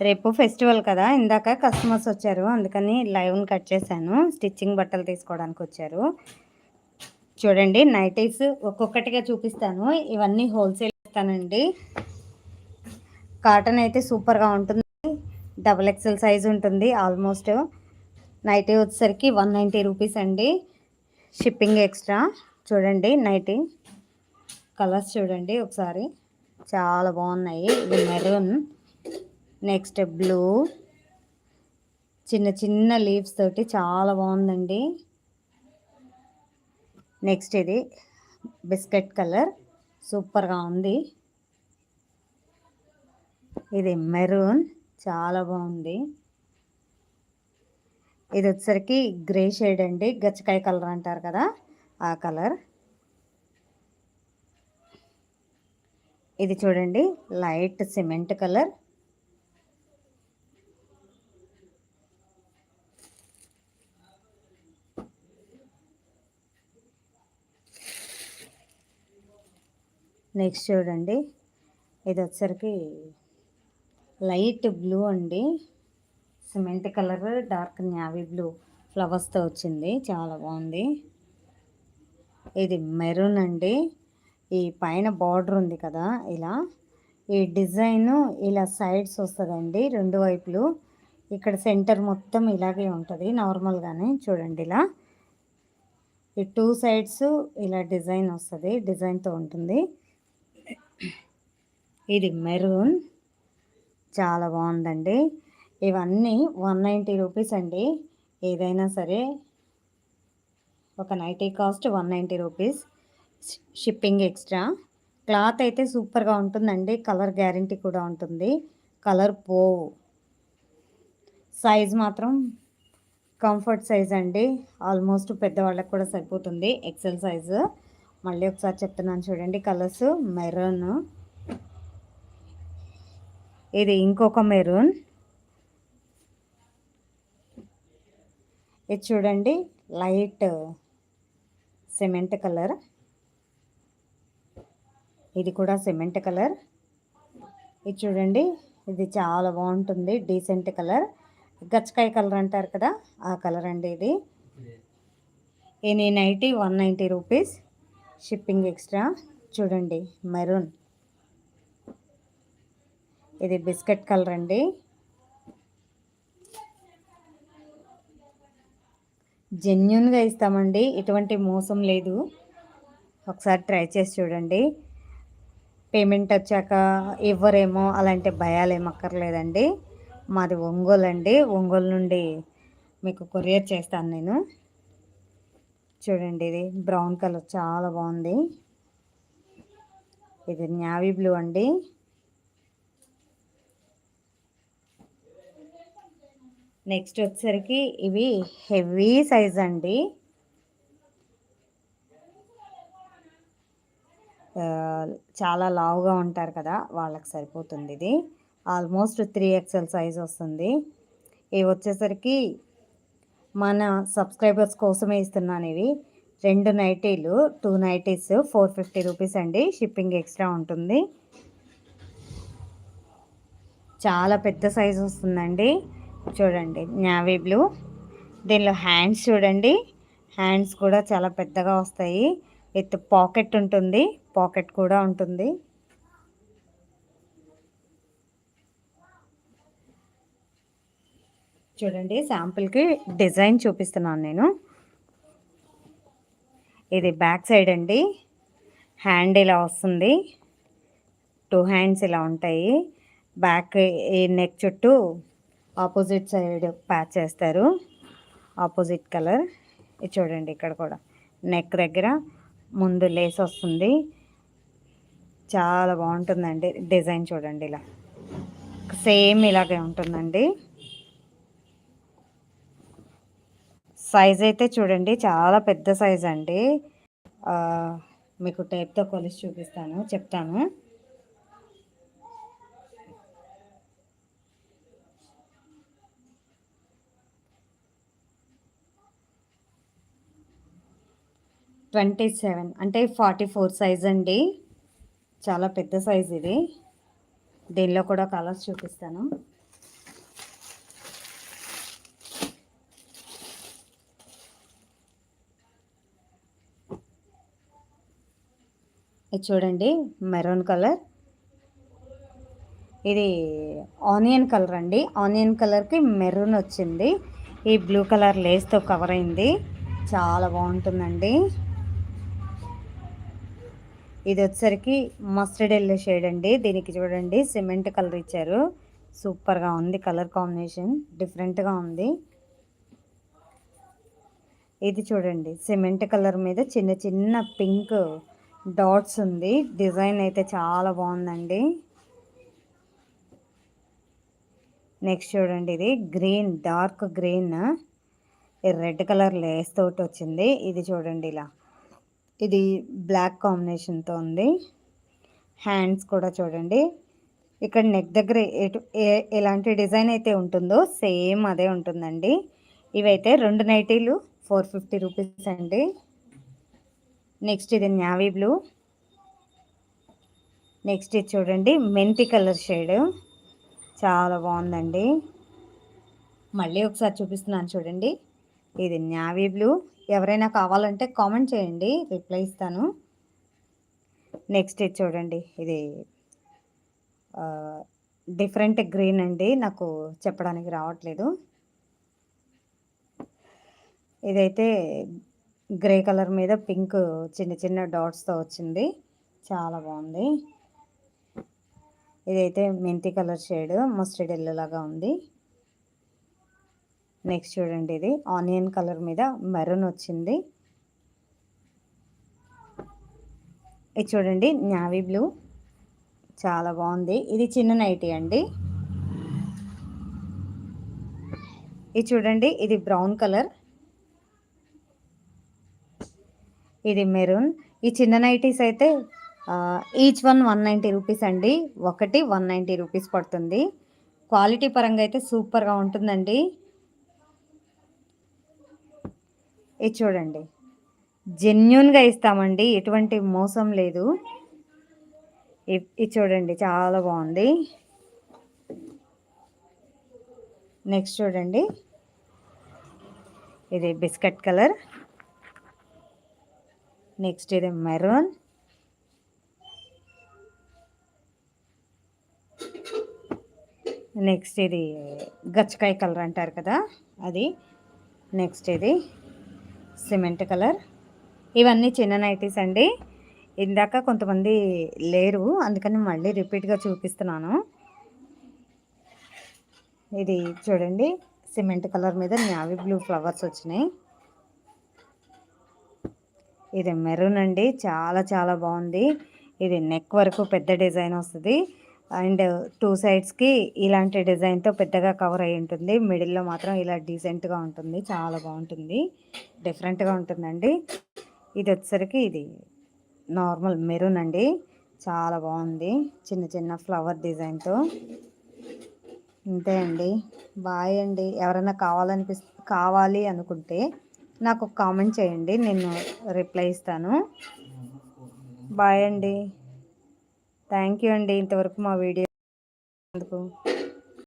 రేపు ఫెస్టివల్ కదా ఇందాక కస్టమర్స్ వచ్చారు అందుకని లైవ్ని కట్ చేశాను స్టిచ్చింగ్ బట్టలు తీసుకోవడానికి వచ్చారు. చూడండి నైటీస్ ఒక్కొక్కటిగా చూపిస్తాను ఇవన్నీ హోల్సేల్ ఇస్తానండి కాటన్ అయితే సూపర్గా ఉంటుంది డబుల్ ఎక్సెల్ సైజ్ ఉంటుంది ఆల్మోస్ట్ నైటీ వచ్చేసరికి వన్ నైంటీ రూపీస్ అండి. షిప్పింగ్ ఎక్స్ట్రా చూడండి నైటీ కలర్స్ చూడండి ఒకసారి. చాలా బాగున్నాయి ఇది మెరూన్. Next blue. చిన్న చిన్న లీవ్స్ తోటి చాలా బాగుందండి. నెక్స్ట్ ఇది బిస్కెట్ కలర్. సూపర్గా ఉంది. ఇది మెరూన్. చాలా బాగుంది. ఇది వచ్చేసరికి గ్రే షేడ్ అండి. గచ్చకాయ కలర్ అంటారు కదా ఆ కలర్. ఇది చూడండి లైట్ సిమెంట్ కలర్. నెక్స్ట్ చూడండి. ఇది వచ్చరికి లైట్ బ్లూ అండి. Cement colour dark navy blue ఫ్లవర్స్తో వచ్చింది. చాలా బాగుంది. ఇది మెరూన్ అండి. ఈ పైన బార్డర్ ఉంది కదా ఇలా. ఈ డిజైను ఇలా సైడ్స్ వస్తుందండి రెండు వైపులు. ఇక్కడ సెంటర్ మొత్తం ఇలాగే ఉంటుంది నార్మల్గానే చూడండి ఇలా. ఈ టూ సైడ్స్ ఇలా డిజైన్ వస్తుంది డిజైన్తో ఉంటుంది. ఇది మెరూన్. చాలా బాగుందండి. ఇవన్నీ వన్ నైంటీ రూపీస్ అండి. ఏదైనా సరే ఒక nighty cost one ninety rupees. Shipping extra. Cloth అయితే సూపర్గా ఉంటుందండి. కలర్ గ్యారంటీ కూడా ఉంటుంది. కలర్ పోవు. సైజ్ మాత్రం కంఫర్ట్ సైజ్ అండి. ఆల్మోస్ట్ పెద్దవాళ్ళకి కూడా సరిపోతుంది. XL size. మళ్ళీ ఒకసారి చెప్తున్నాను చూడండి కలర్స్ మెరూన్. ఇది ఇంకొక మెరూన్. ఇది చూడండి లైట్ సిమెంట్ కలర్. ఇది కూడా సిమెంట్ కలర్. ఇది చూడండి ఇది చాలా బాగుంటుంది డీసెంట్ కలర్. గచ్చకాయ కలర్ అంటారు కదా ఆ కలర్ అండి ఇది. ఇది nighty one ninety rupees. Shipping extra చూడండి మెరూన్ ఇది బిస్కెట్ కలర్ అండి. జెన్యున్గా ఇస్తామండి. ఎటువంటి మోసం లేదు. ఒకసారి ట్రై చేసి చూడండి. పేమెంట్ వచ్చాక ఇవ్వరేమో అలాంటి భయాలు ఏమక్కర్లేదండి మాది ఒంగోలు అండి ఒంగోలు నుండి మీకు కొరియర్ చేస్తాను నేను. చూడండి ఇది బ్రౌన్ కలర్ చాలా బాగుంది. ఇది న్యావీ బ్లూ అండి. నెక్స్ట్ వచ్చేసరికి ఇవి హెవీ సైజ్ అండి. చాలా లావుగా ఉంటారు కదా వాళ్ళకి సరిపోతుంది ఇది. ఆల్మోస్ట్ త్రీ ఎక్స్ఎల్ సైజ్ వస్తుంది. ఇవి వచ్చేసరికి మన సబ్స్క్రైబర్స్ కోసమే ఇస్తున్నాను ఇవి. రెండు నైటీలు two nighties four fifty rupees అండి. షిప్పింగ్ ఎక్స్ట్రా ఉంటుంది. చాలా పెద్ద సైజు వస్తుందండి. చూడండి నావీ బ్లూ. దీనిలో హ్యాండ్స్ చూడండి. హ్యాండ్స్ కూడా చాలా పెద్దగా వస్తాయి. విత్ పాకెట్ ఉంటుంది. పాకెట్ కూడా ఉంటుంది. చూడండి శాంపుల్కి డిజైన్ చూపిస్తున్నాను నేను. ఇది బ్యాక్ సైడ్ అండి. హ్యాండ్ ఇలా వస్తుంది. టూ హ్యాండ్స్ ఇలా ఉంటాయి. బ్యాక్ ఈ నెక్ చుట్టూ ఆపోజిట్ సైడ్ ప్యాచ్ చేస్తారు. Opposite colour. ఇది చూడండి ఇక్కడ కూడా. నెక్ దగ్గర ముందు లేస్ వస్తుంది. చాలా బాగుంటుందండి డిజైన్ చూడండి ఇలా. సేమ్ ఇలాగే ఉంటుందండి. సైజ్ అయితే చూడండి చాలా పెద్ద సైజ్ అండి. మీకు టైప్తో కొలిసి చూపిస్తాను చెప్తాను. ట్వంటీ సెవెన్ అంటే ఫార్టీ ఫోర్ సైజ్ అండి. చాలా పెద్ద సైజ్ ఇది. దీనిలో కూడా కలర్స్ చూపిస్తాను. ఇది చూడండి మెరూన్ కలర్. ఇది ఆనియన్ కలర్ అండి. ఆనియన్ కలర్కి మెరూన్ వచ్చింది. ఈ బ్లూ కలర్ లేస్తో కవర్ అయింది. చాలా బాగుంటుందండి. ఇది వచ్చరికి మస్టర్డ్ ఎల్లో షేడ్ అండి. దీనికి చూడండి సిమెంట్ కలర్ ఇచ్చారు. సూపర్గా ఉంది కలర్ కాంబినేషన్. డిఫరెంట్గా ఉంది. ఇది చూడండి సిమెంట్ కలర్ మీద చిన్న చిన్న పింక్ డాట్స్ ఉంది. డిజైన్ అయితే చాలా బాగుందండి. నెక్స్ట్ చూడండి ఇది green dark green. Red colour lace తోటి వచ్చింది. ఇది చూడండి ఇలా. ఇది బ్లాక్ కాంబినేషన్తో ఉంది. హ్యాండ్స్ కూడా చూడండి. ఇక్కడ నెక్ దగ్గర ఎటు ఎలాంటి డిజైన్ అయితే ఉంటుందో సేమ్ అదే ఉంటుందండి. ఇవైతే రెండు నైటీలు ఫోర్ ఫిఫ్టీ రూపీస్ అండి. నెక్స్ట్ ఇది న్యావీ బ్లూ. నెక్స్ట్ ఇది చూడండి మెంతి కలర్ షేడ్. చాలా బాగుందండి. మళ్ళీ ఒకసారి చూపిస్తున్నాను చూడండి. ఇది న్యావీ బ్లూ. ఎవరైనా కావాలంటే కామెంట్ చేయండి రిప్లై ఇస్తాను. నెక్స్ట్ ఇది చూడండి ఇది డిఫరెంట్ గ్రీన్ అండి. నాకు చెప్పడానికి రావట్లేదు. ఇదైతే గ్రే కలర్ మీద పింక్ చిన్న చిన్న డాట్స్తో వచ్చింది. చాలా బాగుంది. ఇదైతే మెంతి కలర్ షేడ్ మస్టర్డ్ ఎల్లో లాగా ఉంది. నెక్స్ట్ చూడండి ఇది. ఆనియన్ కలర్ మీద మెరూన్ వచ్చింది. ఇది చూడండి నావీ బ్లూ. చాలా బాగుంది. ఇది చిన్న నైటీ అండి. ఇది చూడండి ఇది బ్రౌన్ కలర్. ఇది మెరూన్. ఈ చిన్న నైటీస్ అయితే each one one ninety rupees అండి. ఒకటి వన్ నైంటీ రూపీస్ పడుతుంది. క్వాలిటీ పరంగా అయితే సూపర్గా ఉంటుందండి. ఇది చూడండి. జెన్యున్గా ఇస్తామండి. ఎటువంటి మోసం లేదు. ఇది చూడండి. చాలా బాగుంది. నెక్స్ట్ చూడండి. ఇది బిస్కెట్ కలర్. నెక్స్ట్ ఇది మెరూన్. నెక్స్ట్ ఇది గచ్చకాయ కలర్ అంటారు కదా అది. నెక్స్ట్ ఇది సిమెంట్ కలర్. ఇవన్నీ చిన్న నైటీస్ అండి. ఇందాక కొంతమంది లేరు అందుకని మళ్ళీ రిపీట్గా చూపిస్తున్నాను. ఇది చూడండి సిమెంట్ కలర్ మీద నావీ బ్లూ ఫ్లవర్స్ వచ్చినాయి. ఇది మెరూన్ అండి. చాలా చాలా బాగుంది. ఇది నెక్ వరకు పెద్ద డిజైన్ వస్తుంది. అండ్ టూ సైడ్స్కి ఇలాంటి డిజైన్తో పెద్దగా కవర్ అయి ఉంటుంది. మిడిల్లో మాత్రం ఇలా డీసెంట్గా ఉంటుంది. చాలా బాగుంటుంది. డిఫరెంట్గా ఉంటుందండి. ఇది వచ్చేసరికి ఇది నార్మల్ మెరూన్ అండి. చాలా బాగుంది. చిన్న చిన్న ఫ్లవర్ డిజైన్తో అంతే అండి. బాయ్ అండి. ఎవరైనా కావాలనిపిస్ కావాలి అనుకుంటే నాకు ఒక కామెంట్ చేయండి నేను రిప్లై ఇస్తాను. బాయ్ అండి. థ్యాంక్ యూ అండి ఇంతవరకు మా వీడియో అందుకు